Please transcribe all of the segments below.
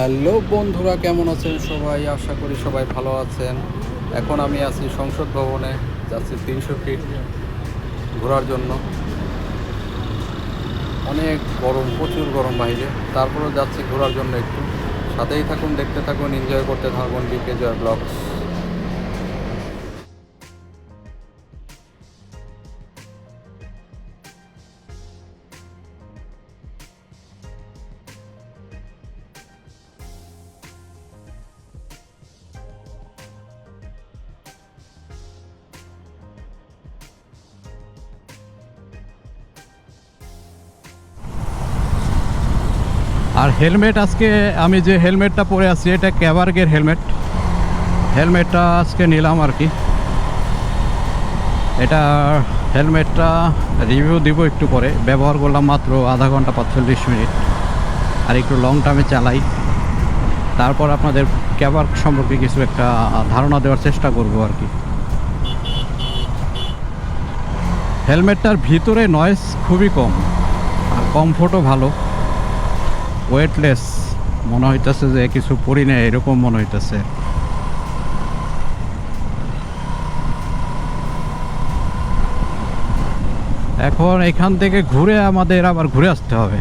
Hello বন্ধুরা, কেমন আছেন সবাই? আশা করি সবাই ভালো আছেন। এখন আমি আছি সংসদ ভবনে, যাচ্ছি তিনশো ফিট ঘোরার জন্য। অনেক গরম, প্রচুর গরম বাইরে। তারপরেও যাচ্ছি ঘোরার জন্য একটু। সাথেই থাকুন, দেখতে থাকুন এনজয় করতে থাকুন বিকে জয় ব্লগস আর হেলমেট আজকে আমি যে হেলমেটটা পরে আছি, এটা ক্যাবার্গের হেলমেট। হেলমেটটা আজকে নিলাম আর কি। এটা হেলমেটটা রিভিউ দিব একটু পরে। ব্যবহার করলাম মাত্র আধা ঘণ্টা পাঁচচল্লিশ মিনিট। আর একটু লং টার্মে চালাই। তারপর আপনাদের ক্যাবার্গ সম্পর্কে কিছু একটা ধারণা দেওয়ার চেষ্টা করব আর কি। হেলমেটটার ভিতরে নয়েজ খুবই কম। আর কমফোর্টও ভালো। ওয়েটলেস মনে হইতেছে যে কিছু পড়ি না এরকম মনে হইতেছে। এখন এখান থেকে ঘুরে আমাদের আবার ঘুরে আসতে হবে।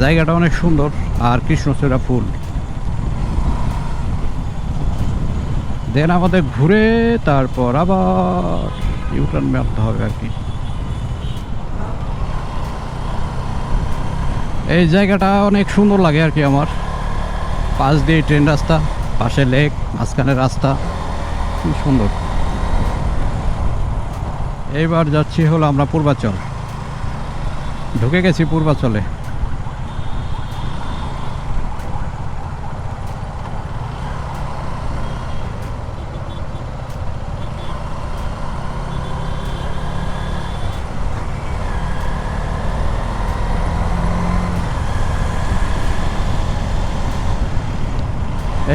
জায়গাটা অনেক সুন্দর, আর কৃষ্ণচূড়া ফুল। দেন আমাদের ঘুরে, তারপর আবার ইউটার্ন মারতে হবে আর কি। এই জায়গাটা অনেক সুন্দর লাগে আর কি আমার। পাশ দিয়ে ট্রেন রাস্তা, পাশে লেক মাঝখানে রাস্তা। খুব সুন্দর। এইবার যাচ্ছি হলো আমরা পূর্বাচল। ঢুকে গেছি পূর্বাচলে।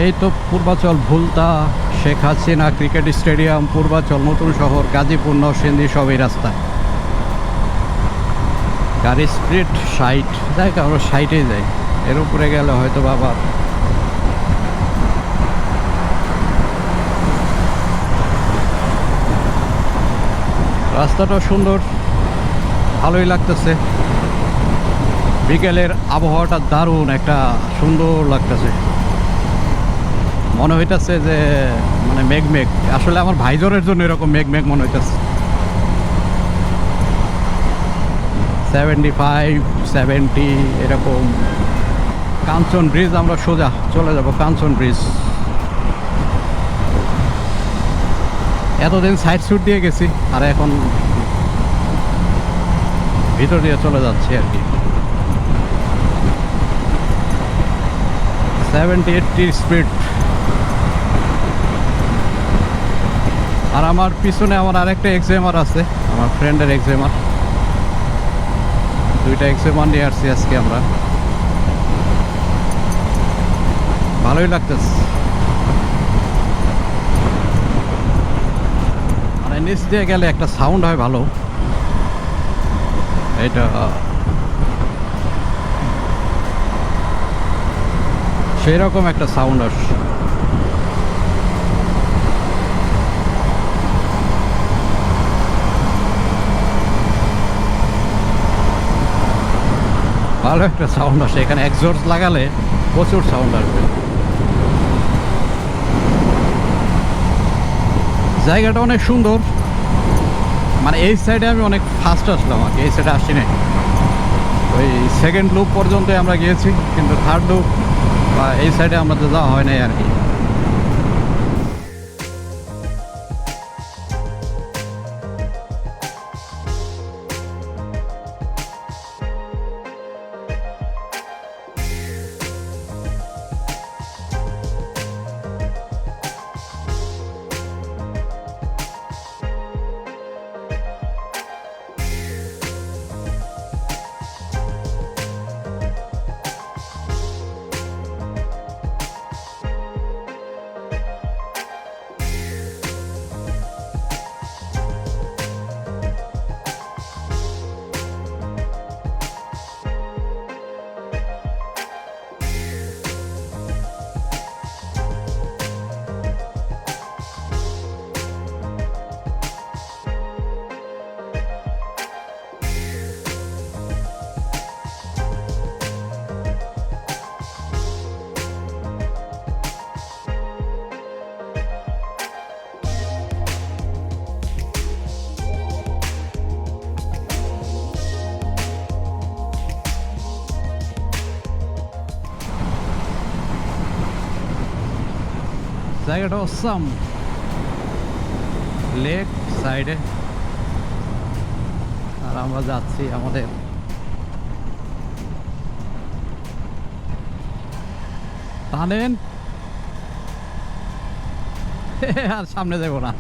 এই তো পূর্বাচল ভুলতা, শেখ হাসিনা ক্রিকেট স্টেডিয়াম, পূর্বাচল নতুন শহর, গাজীপুর, নরসিংদী, সবই রাস্তা গাড়ি স্পিড সাইট যাই আমরা সাইটেই যাই। এর উপরে গেলে হয়তো বাবা রাস্তাটা সুন্দর, ভালোই লাগতেছে। বিকেলের আবহাওয়াটা দারুণ, একটা সুন্দর লাগতেছে। মনে হইতেছে যে মানে মেঘ মেঘ। আসলে আমার ভাইজরের জন্য এরকম মেঘ মেঘ মনে হইতেছে। সেভেন্টি ফাইভ সেভেন্টি এরকম। কাঞ্চন ব্রিজ আমরা সোজা চলে যাব, কাঞ্চন ব্রিজ। এতদিন সাইড শুট দিয়ে গেছি, আর এখন ভিতর দিয়ে চলে যাচ্ছি আর কি। সেভেন্টি এইটটি স্পিড আর আমার পিছনে আমার আরেকটা এক্সেমার আছে, আমার ফ্রেন্ডের এক্সেমার দুইটা এক্সেমার নিয়ে আসছি আজকে আমরা। ভালোই লাগতেছে। মানে নিচ দিয়ে গেলে একটা সাউন্ড হয় ভালো। এটা সেই রকম একটা সাউন্ড আসছে ভালো একটা সাউন্ড আসে। এখানে একজোর্স লাগালে প্রচুর সাউন্ড আসবে। জায়গাটা অনেক সুন্দর। মানে এই সাইডে আমি অনেক ফাস্ট আসলাম আর এই সাইডে নাই ওই সেকেন্ড লুপ পর্যন্ত আমরা গিয়েছি, কিন্তু থার্ড লুপ বা এই সাইডে আমাদের যাওয়া হয় নাই আর কি। জায়গাটা অসাম লেক সাইডে আর আমরা যাচ্ছি আমাদের টানেন আর সামনে যাব না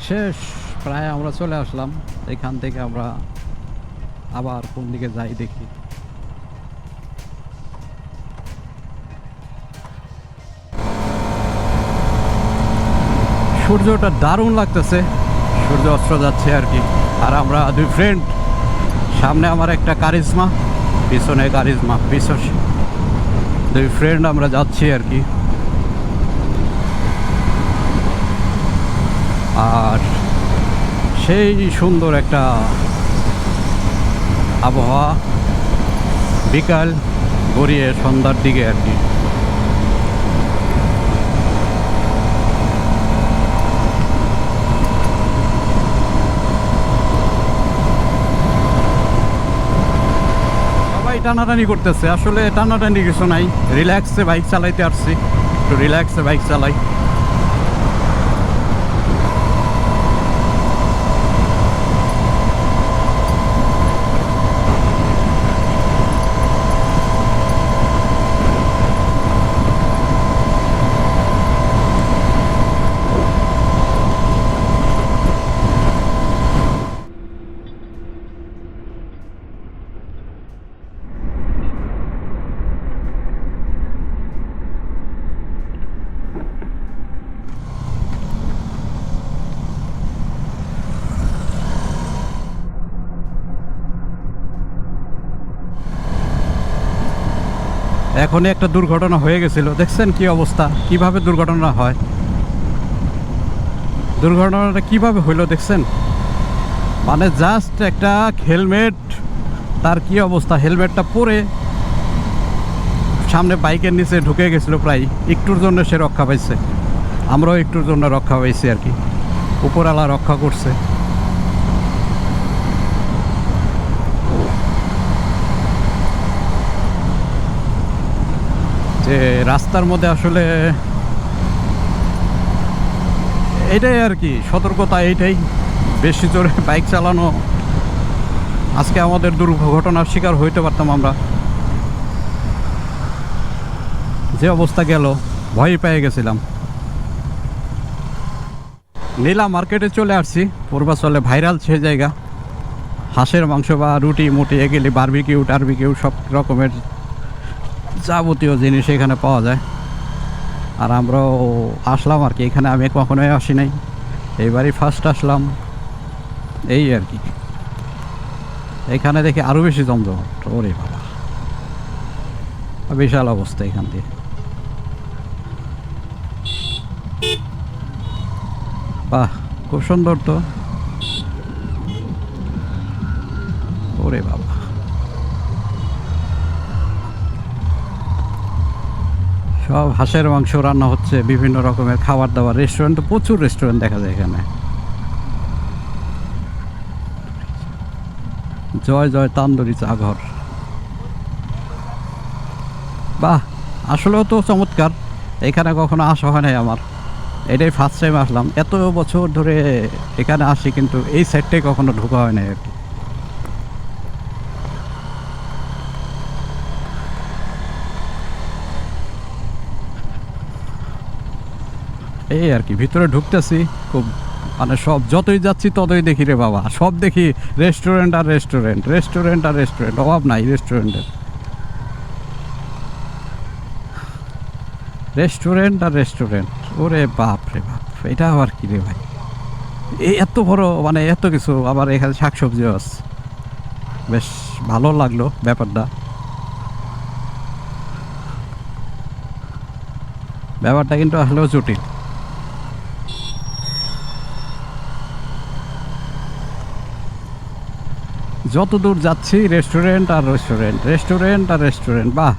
শেষ প্রায় আমরা চলে আসলাম এখান থেকে আমরা আবার কোন দিকে যাই দেখি সূর্যটা দারুণ লাগতেছে। সূর্য অস্ত্র যাচ্ছে আর কি। আর আমরা দুই ফ্রেন্ড সামনে আমার একটা কারিজমা পিছনে কারিজমা পিছন দুই ফ্রেন্ড আমরা যাচ্ছি আর কি। আর সেই সুন্দর একটা আবহাওয়া, বিকাল গড়িয়ে সন্ধ্যার দিকে আর কি সবাই টানাটানি করতেছে। আসলে টানাটানি কিছু নাই। রিল্যাক্সে বাইক চালাইতে আসছি। একটু রিল্যাক্সে বাইক চালাই। এখনই একটা দুর্ঘটনা হয়ে গেছিল। দেখছেন কি অবস্থা? কীভাবে দুর্ঘটনা হয়? দুর্ঘটনাটা কীভাবে হইল দেখছেন? মানে জাস্ট একটা হেলমেট, তার কি অবস্থা? হেলমেটটা পরে সামনে বাইকের নিচে ঢুকে গেছিল প্রায়। একটুর জন্য সে রক্ষা পাইছে। আমরাও একটুর জন্য রক্ষা পাইছি আর কি। উপরওয়ালা রক্ষা করছে। যে রাস্তার মধ্যে আসলে এটাই আর কি, সতর্কতা এইটাই। বেশি জোরে বাইক চালানো, আজকে আমাদের দুর্ঘটনার শিকার হইতে পারতাম আমরা। যে অবস্থা গেল ভয় পেয়ে গেছিলাম। নীলা মার্কেটে চলে আসছি, পূর্বাচলে ভাইরাল সে জায়গা। হাঁসের মাংস বা রুটি মুটি, এগুলি, বার্বিকিউ, টারবিকিউ, সব রকমের যাবতীয় জিনিস এখানে পাওয়া যায়। আর আমরাও আসলাম আর কি, এখানে আমি কখনোই আসি নাই। এইবারই ফার্স্ট আসলাম। এই আর কি। এখানে দেখি আরও বেশি জমজমাট। ওরে বাবা। বিশাল অবস্থা এখান দিয়ে। বাহ, খুব সুন্দর তো। ওরে বাবা। সব হাঁসের মাংস রান্না হচ্ছে, বিভিন্ন রকমের খাবার দাবার রেস্টুরেন্ট প্রচুর রেস্টুরেন্ট দেখা যায় এখানে। জয় জয় তান্দুরি চাঘর বাহ, আসলেও তো চমৎকার। এখানে কখনো আসা হয় নাই আমার। এটাই ফার্স্ট টাইম আসলাম। এত বছর ধরে এখানে আসি, কিন্তু এই সাইডটাই কখনো ঢোকা হয় নাই আর কি। এই আর কি, ভিতরে ঢুকতেছি, খুব মানে সব যতই যাচ্ছি ততই দেখি রে বাবা, সব দেখি রেস্টুরেন্ট আর রেস্টুরেন্ট রেস্টুরেন্ট আর রেস্টুরেন্ট অভাব নাই রেস্টুরেন্টের রেস্টুরেন্ট আর রেস্টুরেন্ট ওরে বাপ রে বাপ এটা আবার কি রে ভাই। এই এত বড় মানে এত কিছু, আবার এখানে শাকসবজিও আছে। বেশ ভালো লাগল ব্যাপারটা। ব্যাপারটা কিন্তু আসলেও জটিল। যত দূর যাচ্ছি রেস্টুরেন্ট আর রেস্টুরেন্ট রেস্টুরেন্ট আর রেস্টুরেন্ট বাহ।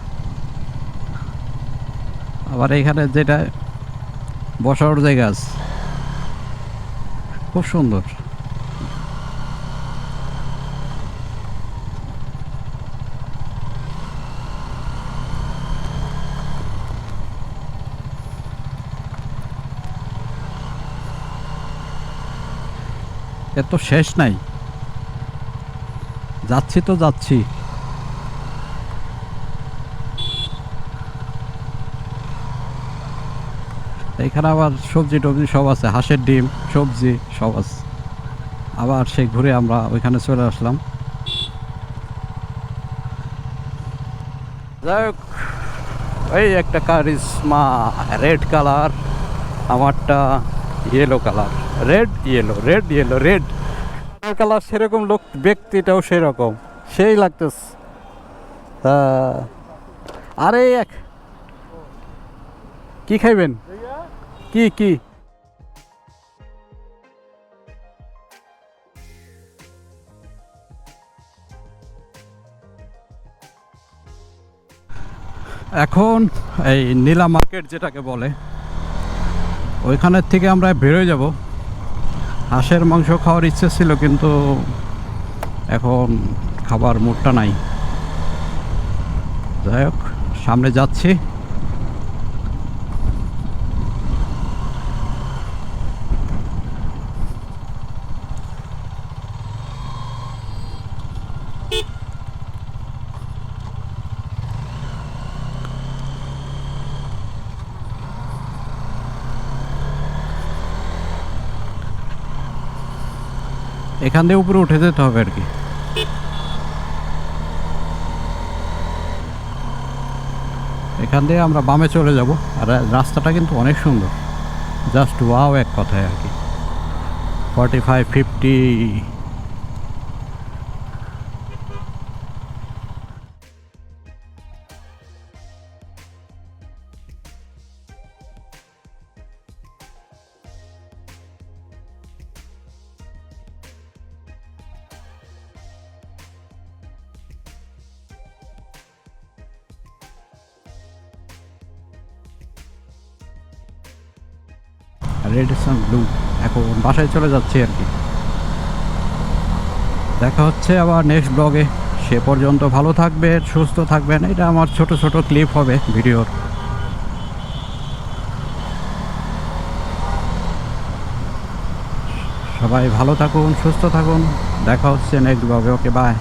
আবার এখানে যেটা বসার জায়গা আছে। খুব সুন্দর। এত শেষ নাই। যাচ্ছি তো যাচ্ছি। এখানে আবার সবজি টবজি সব আছে, হাঁসের ডিম, সবজি সব আছে। আবার সেই ঘুরে আমরা ওইখানে চলে আসলাম। যাই হোক, এই একটা কারিশমা, রেড কালার, আমারটা yellow colour. Red yellow red yellow red colour সেরকম লোক, ব্যক্তিটাও সেরকম। সেই লাগতেছে। আরে এক, কি খাইবেন? কি কি? এখন এই নীলা মার্কেট যেটাকে বলে, ওইখানের থেকে আমরা বেরোয় যাব। হাঁসের মাংস খাওয়ার ইচ্ছে ছিল কিন্তু এখন খাবার মুডটা নাই। যাই হোক সামনে যাচ্ছি। এখান দিয়ে উপরে উঠে যেতে হবে আর কি। এখান দিয়ে আমরা বামে চলে যাব, আর রাস্তাটা কিন্তু অনেক সুন্দর। জাস্ট ওয়াও এক কথায় আর কি। Forty five fifty red sun blue. এখন বাসায় চলে যাচ্ছি আর কি। দেখা হচ্ছে আবার নেক্সট ব্লগে। সে পর্যন্ত ভালো থাকবেন, সুস্থ থাকবেন। এটা আমার ছোট ছোট ক্লিপ হবে ভিডিওর। সবাই ভালো থাকুন, সুস্থ থাকুন। দেখা হচ্ছে নেক্সট ব্লগে। Okay bye